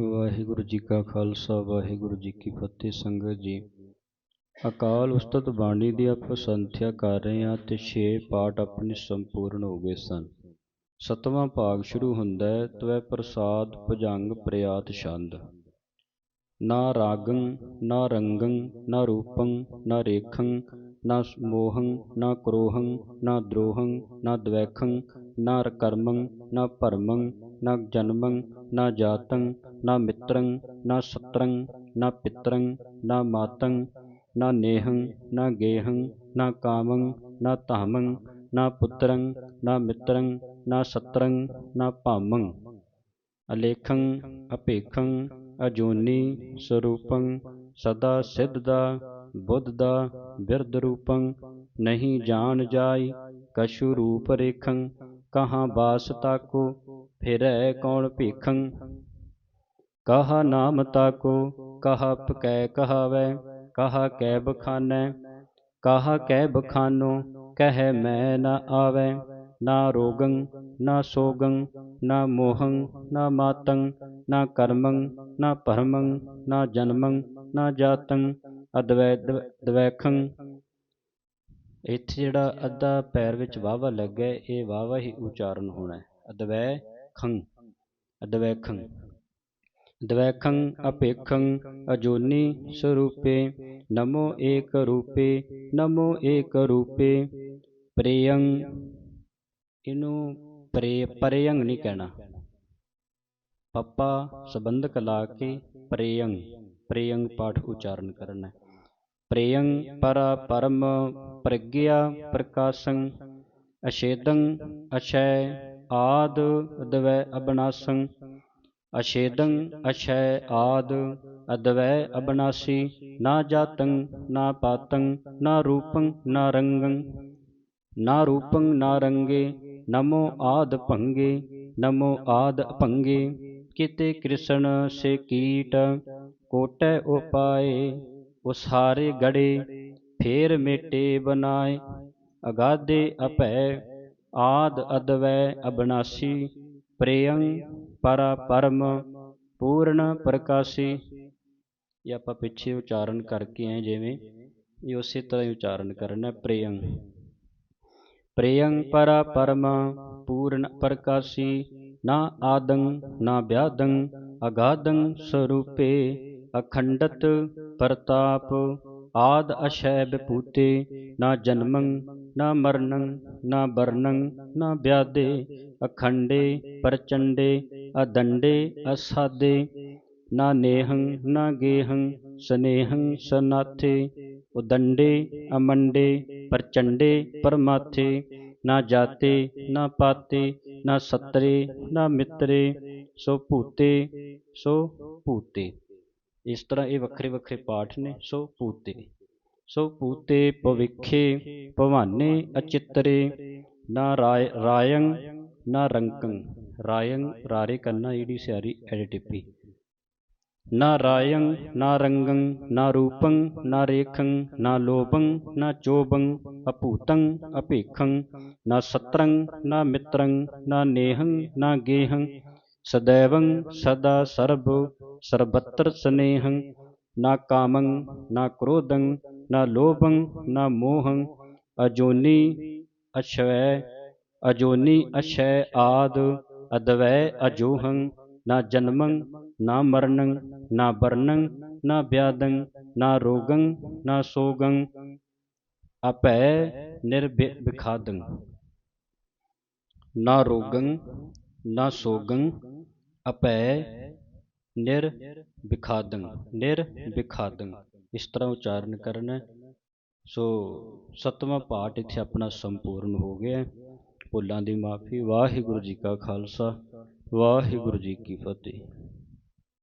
ਵਾਹਿਗੁਰੂ ਜੀ ਕਾ ਖਾਲਸਾ, ਵਾਹਿਗੁਰੂ ਜੀ ਕੀ ਫਤਿਹ ਸੰਗਤ ਜੀ। ਅਕਾਲ ਉਸਤਤ ਬਾਣੀ ਦੀ ਆਪਾਂ ਸੰਥਿਆ ਕਰ ਰਹੇ ਹਾਂ ਤੇ 6 ਪਾਠ ਆਪਣੇ ਸੰਪੂਰਨ ਹੋ ਗਏ ਸਨ। ਸਤਵਾਂ ਭਾਗ ਸ਼ੁਰੂ ਹੁੰਦਾ ਹੈ, ਤਵੈ ਪ੍ਰਸਾਦ ਭੁਜੰਗ ਪ੍ਰਿਆਤ ਛੰਦ। ਨਾ ਰਾਗੰ, ਨਾ ਰੰਗੰ, ਨਾ ਰੂਪੰ, ਨਾ ਰੇਖੰ, ਨਾ ਮੋਹੰ, ਨਾ ਕਰੋਹੰ, ਨਾ ਦ੍ਰੋਹੰ, ਨਾ ਦਵੈਖੰ, ਨਾ ਕਰਮੰ, ਨਾ ਭਰਮੰ ਨਾ ਜਨਮੰ, ਨਾ ਜਾਤੰ, ਨਾ ਮਿੱਤਰੰ, ਨਾ ਸਤਰੰ, ਨਾ ਪਿਤਰੰ, ਨਾ ਮਾਤੰ, ਨਾ ਨੇਹੰ, ਨਾ ਗੇਹੰ, ਨਾ ਕਾਮੰ, ਨਾ ਧਾਮੰ, ਨਾ ਪੁੱਤਰੰ, ਨਾ ਮਿੱਤਰੰ, ਨਾ ਸਤਰੰ, ਨਾ ਭਾਮੰ। ਅਲੇਖੰ ਅਪੇਖੰ ਅਜੋਨੀ, ਸਰੂਪੰ, ਸਦਾ ਸਿੱਧ ਦਾ ਬੁੱਧ ਦਾ ਬਿਰਧ ਰੂਪੰ ਨਹੀਂ ਜਾਣ ਜਾਈ ਕਛੂ ਰੂਪ ਰੇਖੰ, ਕਹਾਂ ਬਾਸ ਤਾਕੋ ਫਿਰੈ ਕੌਣ ਭੀਖੰ? ਕਹਾ ਨਾਮ ਤਾਕੋ, ਕਹਾ ਪਕੈ ਕਹਾਵੈ, ਕਹਾ ਕੈ ਬਖਾਨੈ ਕਹਾ ਕੈ ਬਖਾਨੋ ਕਹਿ ਮੈਂ ਨਾ ਆਵੈ, ਨਾ ਰੋਗੰ, ਨਾ ਸੋਗੰ, ਨਾ ਮੋਹੰ, ਨਾ ਮਾਤੰ, ਨਾ ਕਰਮੰ, ਨਾ ਭਰਮੰ, ਨਾ ਜਨਮੰ, ਨਾ ਜਾਤੰ, ਅਦਵੈ ਦਵੈਖੰ। ਇੱਥੇ ਜਿਹੜਾ ਅੱਧਾ ਪੈਰ ਵਿੱਚ ਵਾਵਾ ਲੱਗਾ ਇਹ ਵਾਵਾ ਹੀ ਉਚਾਰਨ ਹੋਣਾ ਹੈ। ਅਦਵੈ ਖੰ ਅਦਵੈਖੰ। ਦਵੈਖੰ ਅਪੇਖੰ ਅਜੋਨੀ ਸਰੂਪੇ ਨਮੋ ਏਕ ਰੂਪੇ ਨਮੋ ਏਕ ਰੂਪੇ। ਪ੍ਰੇਯੰ ਇਹਨੂੰ ਪ੍ਰੇ ਪ੍ਰੇਯੰ ਨਹੀਂ ਕਹਿਣਾ। ਪੱਪਾ ਸੰਬੰਧਕ ਲਾ ਕੇ ਪ੍ਰੇਯੰ ਪ੍ਰੇਯੰ ਪਾਠ ਉਚਾਰਨ ਕਰਨਾ। ਪ੍ਰੇਯੰ ਪਰਾ ਪਰਮ ਪ੍ਰਗਿਆ ਪ੍ਰਕਾਸ਼ੰ ਅਛੇਦੰ ਅਛੈ ਆਦ ਅਦਵੈ ਅਬਨਾਸੰ, ਅਛੇਦੰ ਅਛੈ ਆਦ ਅਦਵੈ ਅਬਨਾਸੀ, ਨਾ ਜਾਤੰ, ਨਾ ਪਾਤੰ, ਨਾ ਰੂਪੰ, ਨਾ ਰੰਗੰ, ਨਾ ਰੂਪੰ, ਨਾ ਰੰਗੇ, ਨਮੋ ਆਦ ਭੰਗੇ, ਨਮੋ ਆਦ ਅਭੰਗੇ ਕਿਤੇ ਕ੍ਰਿਸ਼ਨ ਸੇ ਕੀਟ, ਕੋਟੈ ਉਪਾਏ, ਉਸਾਰੇ ਗੜੇ, ਫੇਰ ਮੇਟੇ ਬਨਾਏ, ਅਗਾਦੇ ਅਭੈ ਆਦ ਅਦਵੈ ਅਬਨਾਸੀ, ਪ੍ਰੇਯੰ ਪਰਾ ਪਰਮ ਪੂਰਨ ਪ੍ਰਕਾਸ਼ੀ। ਇਹ ਆਪਾਂ ਪਿੱਛੇ ਉਚਾਰਨ ਕਰਕੇ ਆਏ ਜਿਵੇਂ ਇਹ ਉਸੇ ਤਰ੍ਹਾਂ ਹੀ ਉਚਾਰਨ ਕਰਨਾ ਪ੍ਰੇਯੰ। ਪ੍ਰੇਯੰ ਪਰਾ ਪਰਮ ਪੂਰਨ ਪ੍ਰਕਾਸ਼ੀ, ਨਾ ਆਦੰ, ਨਾ ਵਿਆਦੰ ਅਗਾਦੰ ਸਰੂਪੇ, ਅਖੰਡਤ ਪ੍ਰਤਾਪ, ਆਦ ਅਸ਼ੈ ਵਿਭੂਤੇ ਨਾ ਜਨਮੰ, ਨਾ ਮਰਨੰ ਨਾ ਬਰਨੰ ਨਾ ਵਿਆਦੇ, ਅਖੰਡੇ, ਪ੍ਰਚੰਡੇ, ਅਦੰਡੇ, ਅਸਾਦੇ, ਨਾ ਨੇਹੰ, ਨਾ ਗੇਹੰ, ਸਨੇਹੰ, ਸਨਾਥੇ, ਉਦੰਡੇ, ਅਮੰਡੇ, ਪ੍ਰਚੰਡੇ, ਪਰਮਾਥੇ, ਨਾ ਜਾਤੇ, ਨਾ ਪਾਤੇ, ਨਾ ਸਤਰੇ, ਨਾ ਮਿੱਤਰੇ, ਸੋ ਭੂਤੇ ਸੋ ਭੂਤੇ। ਇਸ ਤਰ੍ਹਾਂ ਇਹ ਵੱਖਰੇ ਵੱਖਰੇ ਪਾਠ ਨੇ, ਸੋ ਭੂਤੇ। ਸੋ ਪੂਤੇ ਪਵਿਖੇ ਭਵਾਨੇ ਅਚਿਤਰੇ, ਨਾ ਰਾਇ ਰਾਯੰ ਨਾ ਰੰਕੰ। ਰਾਯੰ ਰਾਰੇ ਕਰਨਾ ਜਿਹੜੀ ਸਿਆਰੀ ਐਡਿਟਿਪੀ ਨਾ ਰਾਯੰ ਨਾ ਰੰਗੰ, ਨਾ ਰੂਪੰ, ਨਾ ਰੇਖੰ, ਨਾ ਲੋਭੰ, ਨਾ ਚੋਭੰ ਅਪੂਤੰ ਅਪੇਖੰ ਨਾ ਸਤਰੰ, ਨਾ ਮਿਤਰੰ, ਨਾ ਨੇਹੰ, ਨਾ ਗੇਹੰ। ਸਦੈਵੰ ਸਦਾ ਸਰਬ, ਸਰਬਤਰ ਸਨੇਹੰ। ਨਾ ਕਾਮੰ, ਨਾ ਕ੍ਰੋਧੰ, ਨਾ ਲੋਭੰ, ਨਾ ਮੋਹੰ। ਅਜੋਨੀ ਅਸ਼ਵੈ ਅਜੋਨੀ ਅਸ਼ੈ ਆਦ, ਅਦਵੈ ਅਜੋਹੰ। ਨਾ ਜਨਮੰ, ਨਾ ਮਰਨੰ, ਨਾ ਬਰਨੰ ਨਾ ਵਿਆਦੰ ਨਾ ਰੋਗੰ, ਨਾ ਸੋਗੰ। ਅਪੈ ਨਿਰਵਿਖਾਦੰ ਨਾ ਰੋਗੰ, ਨਾ ਸੋਗੰ। ਅਪੈ ਨਿਰ ਵਿਖਾਦੰ ਨਿਰ ਵਿਖਾਦੰ। ਇਸ ਤਰ੍ਹਾਂ ਉਚਾਰਨ ਕਰਨਾ। ਸੋ ਸਤਵਾਂ ਪਾਠ ਇੱਥੇ ਆਪਣਾ ਸੰਪੂਰਨ ਹੋ ਗਿਆ। ਭੁੱਲਾਂ ਦੀ ਮਾਫੀ। ਵਾਹਿਗੁਰੂ ਜੀ ਕਾ ਖਾਲਸਾ। ਵਾਹਿਗੁਰੂ ਜੀ ਕੀ ਫਤਿਹ।